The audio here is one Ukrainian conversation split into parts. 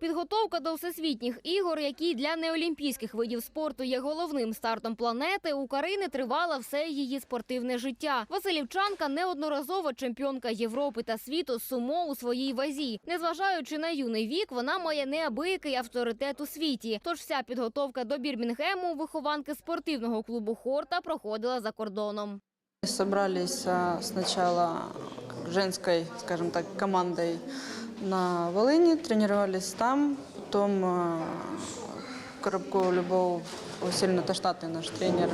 Підготовка до всесвітніх ігор, які для неолімпійських видів спорту є головним стартом планети, у Карини тривала все її спортивне життя. Василівчанка неодноразова чемпіонка Європи та світу з сумо у своїй вазі. Незважаючи на юний вік, вона має неабиякий авторитет у світі. Тож вся підготовка до Бірмінгему вихованки спортивного клубу Хорта проходила за кордоном. Сначала как женской, скажем так, командой на Волыни, тренировались там, потом а, Коробкова Любовь Васильевна Таштатный, наш тренер,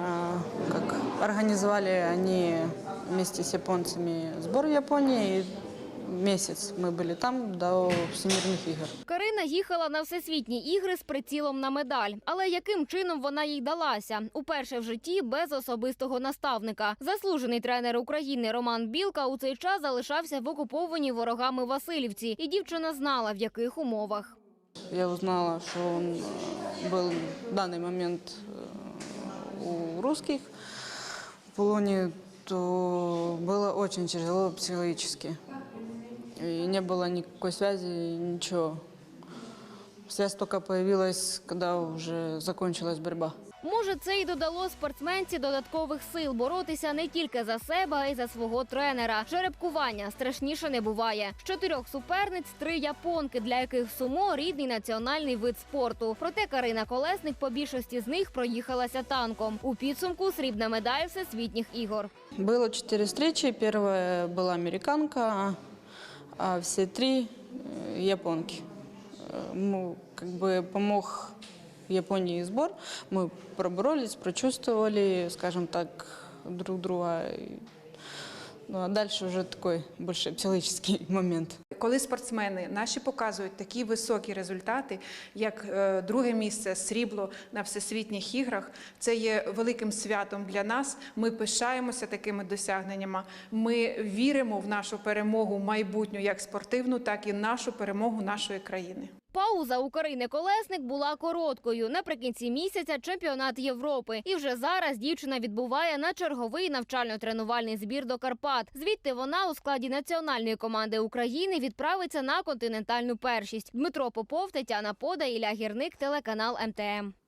а, как организовали они вместе с японцами сбор Японии, месяц мы были там до Всемирных игр. Карина їхала на всесвітні ігри з прицілом на медаль. Але яким чином вона їй далася? Уперше в житті без особистого наставника. Заслужений тренер України Роман Білка у цей час залишався в окупованій ворогами Васильівці, і дівчина знала в яких умовах. Я узнала, что он э, был в данный момент э, у русских в полоне, то было очень тяжело психологически. И не было никакой связи, ничего. Связь только появилась, когда уже закончилась борьба. Може, це й додало спортсменці додаткових сил боротися не тільки за себе, а й за свого тренера. Жеребкування страшніше не буває. З чотирьох суперниць три японки, для яких сумо рідний національний вид спорту. Проте Карина Колесник по більшості з них проїхалася танком. У підсумку срібна медаль всесвітніх ігор. Было четыре встречи. Первая была американка, а все три э, японки. Э, Ну, как бы помог Японии сбор. Мы проборолись, прочувствовали, скажем так, друг друга. И- Ну, а дальше уже такой больше психологический момент. Коли спортсмени наші показують такі високі результати, як е, друге місце срібло на всесвітніх іграх, це є великим святом для нас. Ми пишаємося такими досягненнями. Ми віримо в нашу перемогу майбутню як спортивну, так і нашу перемогу нашої країни. Пауза у Карини Колесник була короткою. Наприкінці місяця чемпіонат Європи. І вже зараз дівчина відбуває на черговий навчально-тренувальний збір до Карпат. Звідти вона у складі національної команди України відправиться на континентальну першість. Дмитро Попов, Тетяна Пода, Ілля Гірник, телеканал МТМ.